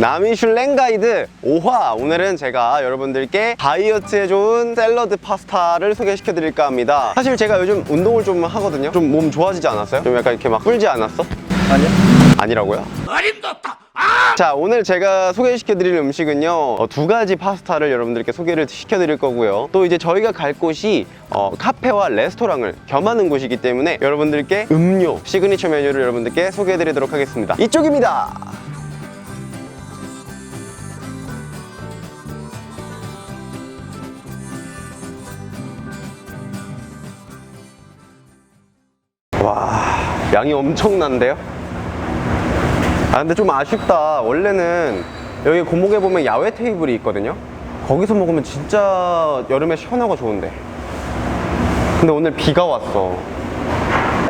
나미슐랭 가이드 5화 오늘은 제가 여러분들께 다이어트에 좋은 샐러드 파스타를 소개시켜 드릴까 합니다 사실 제가 요즘 운동을 좀 하거든요 좀 몸 좋아지지 않았어요? 좀 약간 이렇게 막 불지 않았어? 아니요. 아니라고요? 자 오늘 제가 소개시켜 드릴 음식은요 어, 두 가지 파스타를 여러분들께 소개를 시켜 드릴 거고요 또 이제 저희가 갈 곳이 어, 카페와 레스토랑을 겸하는 곳이기 때문에 여러분들께 음료 시그니처 메뉴를 여러분들께 소개해 드리도록 하겠습니다 이쪽입니다 양이 엄청난데요? 아 근데 좀 아쉽다. 원래는 여기 고목에 보면 야외 테이블이 있거든요? 거기서 먹으면 진짜 여름에 시원하고 좋은데. 근데 오늘 비가 왔어.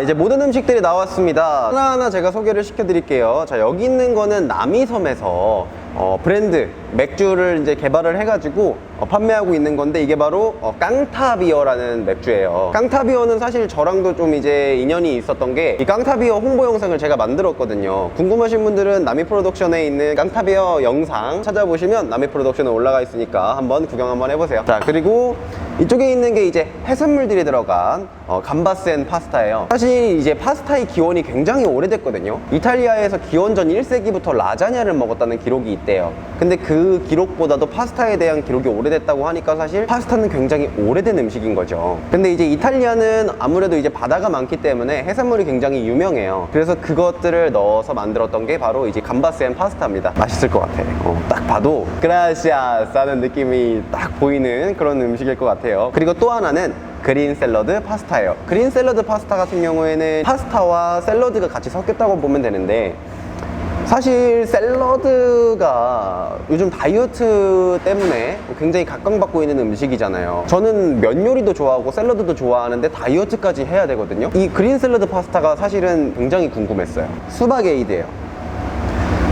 이제 모든 음식들이 나왔습니다. 하나하나 제가 소개를 시켜드릴게요. 자 여기 있는 거는 남이섬에서 어, 브랜드 맥주를 이제 개발을 해가지고 어, 판매하고 있는 건데 이게 바로 어, 깡타비어라는 맥주예요. 깡타비어는 사실 저랑도 좀 이제 인연이 있었던 게 이 깡타비어 홍보 영상을 제가 만들었거든요. 궁금하신 분들은 나미 프로덕션에 있는 깡타비어 영상 찾아보시면 나미 프로덕션에 올라가 있으니까 한번 구경 한번 해보세요. 자 그리고 이쪽에 있는 게 이제 해산물들이 들어간 어, 감바스앤 파스타예요. 사실 이제 파스타의 기원이 굉장히 오래됐거든요. 이탈리아에서 기원전 1세기부터 라자냐를 먹었다는 기록이 있대요. 근데 그 기록보다도 파스타에 대한 기록이 오래됐다고 하니까 사실 파스타는 굉장히 오래된 음식인 거죠. 근데 이제 이탈리아는 아무래도 이제 바다가 많기 때문에 해산물이 굉장히 유명해요. 그래서 그것들을 넣어서 만들었던 게 바로 이제 감바스앤 파스타입니다. 맛있을 것 같아. 어, 딱 봐도 그라시아스 하는 느낌이 딱 보이는 그런 음식일 것 같아요. 그리고 또 하나는 그린 샐러드 파스타예요. 그린 샐러드 파스타 같은 경우에는 파스타와 샐러드가 같이 섞였다고 보면 되는데 사실 샐러드가 요즘 다이어트 때문에 굉장히 각광받고 있는 음식이잖아요. 저는 면 요리도 좋아하고 샐러드도 좋아하는데 다이어트까지 해야 되거든요. 이 그린 샐러드 파스타가 사실은 굉장히 궁금했어요. 수박 에이드예요.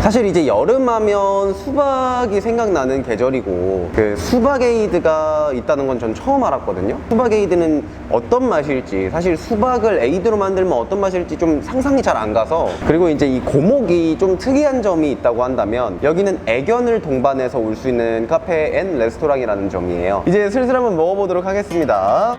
사실 이제 여름하면 수박이 생각나는 계절이고 그 수박 에이드가 있다는 건 전 처음 알았거든요. 수박 에이드는 어떤 맛일지 사실 수박을 에이드로 만들면 어떤 맛일지 좀 상상이 잘 안 가서 그리고 이제 이 고목이 좀 특이한 점이 있다고 한다면 여기는 애견을 동반해서 올 수 있는 카페 앤 레스토랑이라는 점이에요. 이제 슬슬 한번 먹어보도록 하겠습니다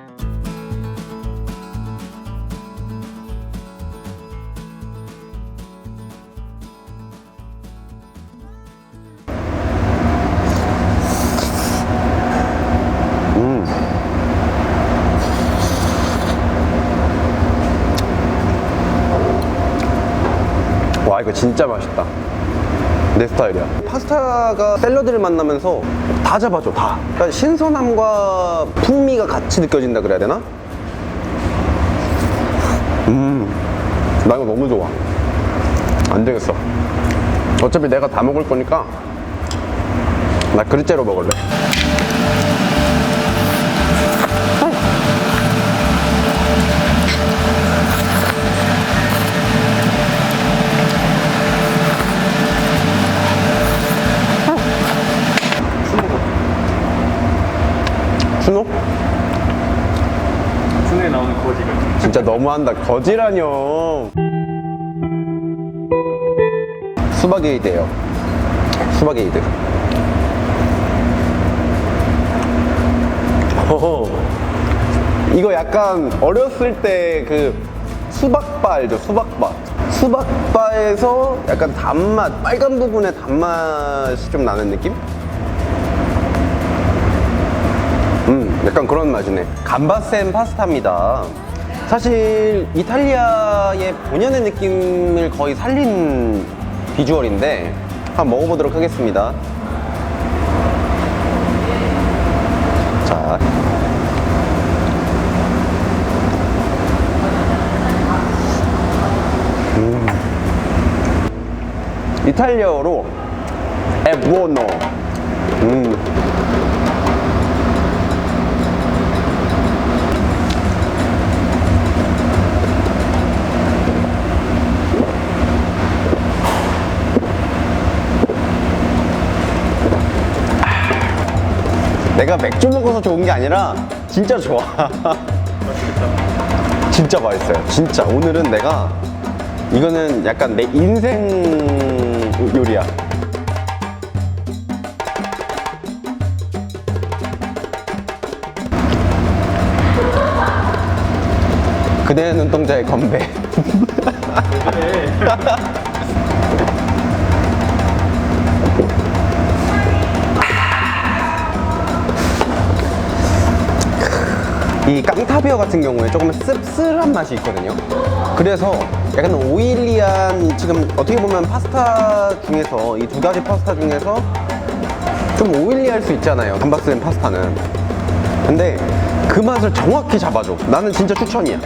와 이거 진짜 맛있다. 내 스타일이야. 파스타가 샐러드를 만나면서 다 잡아줘 다. 그러니까 신선함과 풍미가 같이 느껴진다 그래야 되나? 음나 이거 너무 좋아. 안 되겠어. 어차피 내가 다 먹을 거니까 나 그릇째로 먹을래 진짜 너무한다. 거지라뇨. 수박 에이드예요. 수박 에이드. 어허. 이거 약간 어렸을 때 그 수박바 알죠? 수박바. 수박바에서 약간 단맛, 빨간 부분에 단맛이 좀 나는 느낌? 음, 약간 그런 맛이네. 감바센 파스타입니다. 사실 이탈리아의 본연의 느낌을 거의 살린 비주얼인데 한번 먹어보도록 하겠습니다. 자. 음. 이탈리아어로 에부오노. 음. 내가 맥주 먹어서 좋은 게 아니라 진짜 좋아. 진짜 맛있어요. 진짜. 오늘은 내가 이거는 약간 내 인생 요리야. 그대 눈동자의 건배. 이 깡타비어 같은 경우에 조금 씁쓸한 맛이 있거든요. 그래서 약간 오일리한 지금 어떻게 보면 파스타 중에서 이 두 가지 파스타 중에서 좀 오일리할 수 있잖아요. 감바스된 파스타는. 근데 그 맛을 정확히 잡아줘. 나는 진짜 추천이야.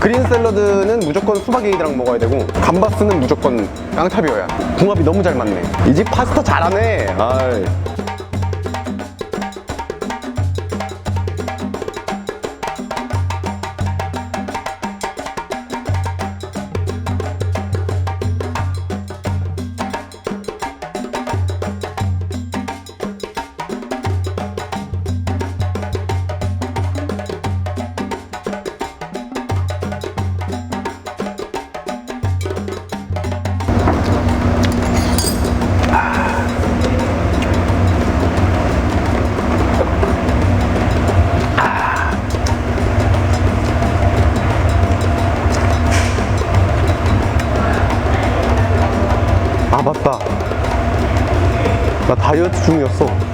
그린 샐러드는 무조건 수박 에이드랑 먹어야 되고 감바스는 무조건 깡타비어야. 궁합이 너무 잘 맞네. 이 집 파스타 잘하네. 아이. 다이어트 중이었어